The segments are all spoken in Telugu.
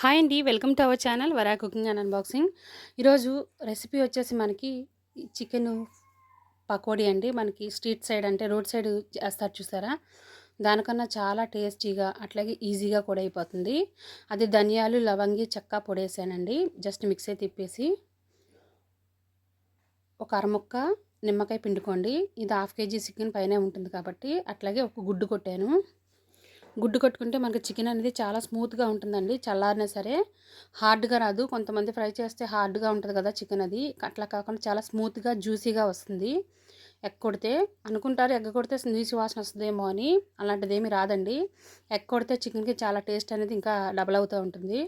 హాయ్ అండి welcome to our channel Varra cooking and unboxing. ఈరోజు రెసిపీ వచ్చేసి మనకి చికెన్ పకోడీ అండి. మనకి స్ట్రీట్ సైడ్ అంటే రోడ్ సైడ్ చేస్తారు చూసారా? దానికన్నా చాలా టేస్టీగా అట్లాగే ఈజీగా కూడా అయిపోతుంది. అది ధనియాలు లవంగి చెక్క పొడేసానండి. జస్ట్ మిక్సీ తిప్పేసి ఒక అరముక్క నిమ్మకాయ పిండుకోండి. ఇది హాఫ్ కేజీ చికెన్ పైనే ఉంటుంది కాబట్టి అట్లాగే ఒక గుడ్డు కొట్టాను. గుడ్డు కట్టుకుంటే మనకి చికెన్ అనేది చాలా స్మూత్గా ఉంటుందండి. చల్లారినా సరే హార్డ్గా రాదు. కొంతమంది ఫ్రై చేస్తే హార్డ్గా ఉంటుంది కదా చికెన్ అది. అట్లా కాకుండా చాలా స్మూత్గా జ్యూసీగా వస్తుంది. ఎగ్ కొడితే అనుకుంటారు. ఎగ్గ కొడితే నీసి వాసన వస్తుందేమో అని. అలాంటిది ఏమి రాదండి. ఎగ్ కొడితే చికెన్కి చాలా టేస్ట్ అనేది ఇంకా డబల్ అవుతూ ఉంటుంది.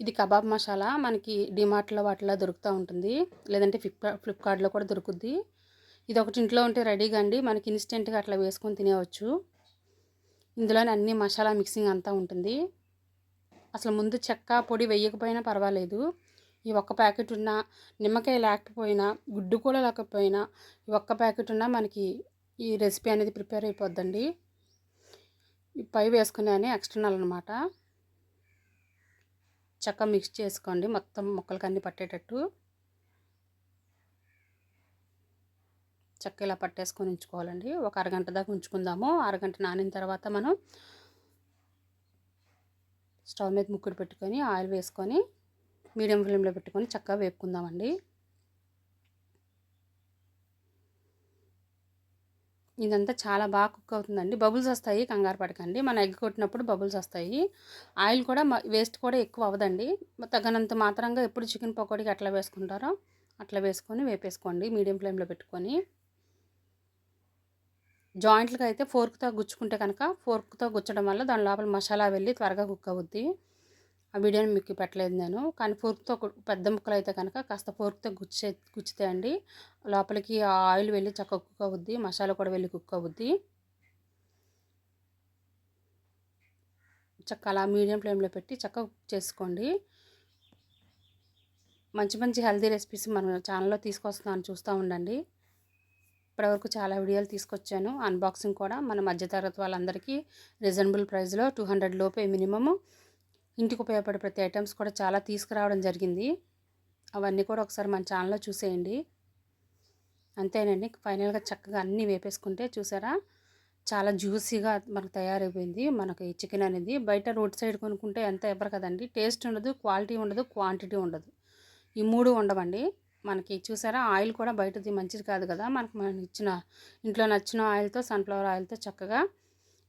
ఇది కబాబ్ మసాలా మనకి డిమార్ట్లో వాటిలో దొరుకుతూ ఉంటుంది. లేదంటే ఫ్లిప్కా ఫ్లిప్కార్ట్లో కూడా దొరుకుద్ది. ఇది ఒకటి ఇంట్లో ఉంటే రెడీగా అండి. మనకి ఇన్స్టెంట్గా అట్లా వేసుకొని తినేవచ్చు ఇందులోనే అన్ని మసాలా మిక్సింగ్ అంతా ఉంటుంది. అసలు ముందు చెక్క పొడి వేయకపోయినా పర్వాలేదు. ఈ ఒక్క ప్యాకెట్ ఉన్న నిమ్మకాయ లేకపోయినా గుడ్డు కూడా లేకపోయినా ఈ ఒక్క ప్యాకెట్ ఉన్నా మనకి ఈ రెసిపీ అనేది ప్రిపేర్ అయిపోద్దండి. పై వేసుకునే ఎక్స్టర్నల్ అనమాట చెక్క మిక్స్ చేసుకోండి. మొత్తం ముక్కలకి అన్నీ పట్టేటట్టు. చక్క ఇలా పట్టేసుకొని ఉంచుకోవాలండి. ఒక అరగంట దాకా ఉంచుకుందాము. అరగంట నానిన తర్వాత మనం స్టవ్ మీద ముక్కుడు పెట్టుకొని ఆయిల్ వేసుకొని మీడియం ఫ్లేమ్లో పెట్టుకొని చక్కగా వేపుకుందామండి. ఇదంతా చాలా బాగా కుక్ అవుతుందండి. బబుల్స్ వస్తాయి కంగారు పడకండి. మన ఎగ్ కొట్టినప్పుడు బబుల్స్ వస్తాయి. ఆయిల్ కూడా వేస్ట్ కూడా ఎక్కువ అవ్వదండి. తగినంత మాత్రంగా ఎప్పుడు చికెన్ పకోడీకి అట్లా వేసుకుంటారో అట్లా వేసుకొని వేపేసుకోండి. మీడియం ఫ్లేమ్లో పెట్టుకొని. జాయింట్లుగా అయితే ఫోర్క్తో గుచ్చుకుంటే కనుక ఫోర్క్తో గుచ్చడం వల్ల దాని లోపల మసాలా వెళ్ళి త్వరగా కుక్ అవుద్ది. ఆ వీడియోని మీకు పెట్టలేదు నేను. కానీ ఫోర్క్తో పెద్ద ముక్కలు అయితే కనుక కాస్త ఫోర్క్తో గుచ్చే గుచ్చితే అండి లోపలికి ఆయిల్ వెళ్ళి చక్క కుక్ అవుద్ది మసాలా కూడా వెళ్ళి కుక్ అవుద్ది. చక్క అలా మీడియం ఫ్లేమ్లో పెట్టి చక్క కుక్ చేసుకోండి. మంచి మంచి హెల్తీ రెసిపీస్ మన ఛానల్లో తీసుకొస్తున్నాను చూస్తూ ఉండండి. ఇప్పటివరకు చాలా వీడియోలు తీసుకొచ్చాను. అన్బాక్సింగ్ కూడా మన మధ్యతరగతి వాళ్ళందరికీ రీజనబుల్ ప్రైస్లో టూ హండ్రెడ్ లోపే మినిమము ఇంటికి ఉపయోగపడే ప్రతి ఐటమ్స్ కూడా చాలా తీసుకురావడం జరిగింది. అవన్నీ కూడా ఒకసారి మన ఛానల్లో చూసేయండి. అంతేనండి ఫైనల్గా చక్కగా అన్నీ వేపేసుకుంటే చూసారా? చాలా జ్యూసీగా మనకు తయారైపోయింది. మనకి చికెన్ అనేది బయట రోడ్ సైడ్ కొనుక్కుంటే ఎంత ఇవ్వరు కదండి. టేస్ట్ ఉండదు క్వాలిటీ ఉండదు క్వాంటిటీ ఉండదు. ఈ మూడు ఉండవండి. మనకి చూసారా? ఆయిల్ కూడా బయటది మంచిది కాదు కదా? మనకు మనం ఇచ్చిన ఇంట్లో నచ్చిన ఆయిల్తో సన్ఫ్లవర్ ఆయిల్తో చక్కగా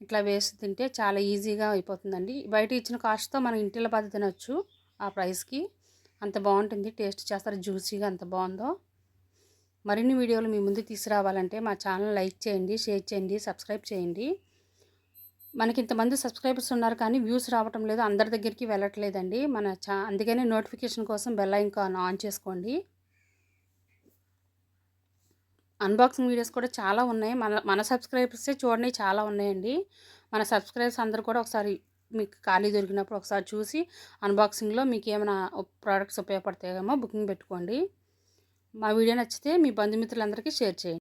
ఇట్లా వేసి తింటే చాలా ఈజీగా అయిపోతుందండి. బయట ఇచ్చిన కాస్ట్తో మనం ఇంటిలో పది తినొచ్చు ఆ ప్రైస్కి. అంత బాగుంటుంది టేస్ట్ చేస్తారు జ్యూసీగా అంత బాగుందో. మరిన్ని వీడియోలు మీ ముందు తీసుకురావాలంటే మా ఛానల్ లైక్ చేయండి షేర్ చేయండి సబ్స్క్రైబ్ చేయండి. మనకి ఇంతమంది సబ్స్క్రైబర్స్ ఉన్నారు కానీ వ్యూస్ రావటం లేదు అందరి దగ్గరికి వెళ్ళట్లేదండి. మన చా అందుకనే నోటిఫికేషన్ కోసం బెల్ ఐకాన్ ఆన్ చేసుకోండి. అన్బాక్సింగ్ వీడియోస్ కూడా చాలా ఉన్నాయి. మన మన సబ్స్క్రైబర్సే చూడండి చాలా ఉన్నాయండి. మన సబ్స్క్రైబర్స్ అందరూ కూడా ఒకసారి మీకు ఖాళీ దొరికినప్పుడు ఒకసారి చూసి అన్బాక్సింగ్లో మీకు ఏమైనా ప్రోడక్ట్స్ ఉపయోగపడతాయేమో బుకింగ్ పెట్టుకోండి. మా వీడియో నచ్చితే మీ బంధుమిత్రులందరికీ షేర్ చేయండి.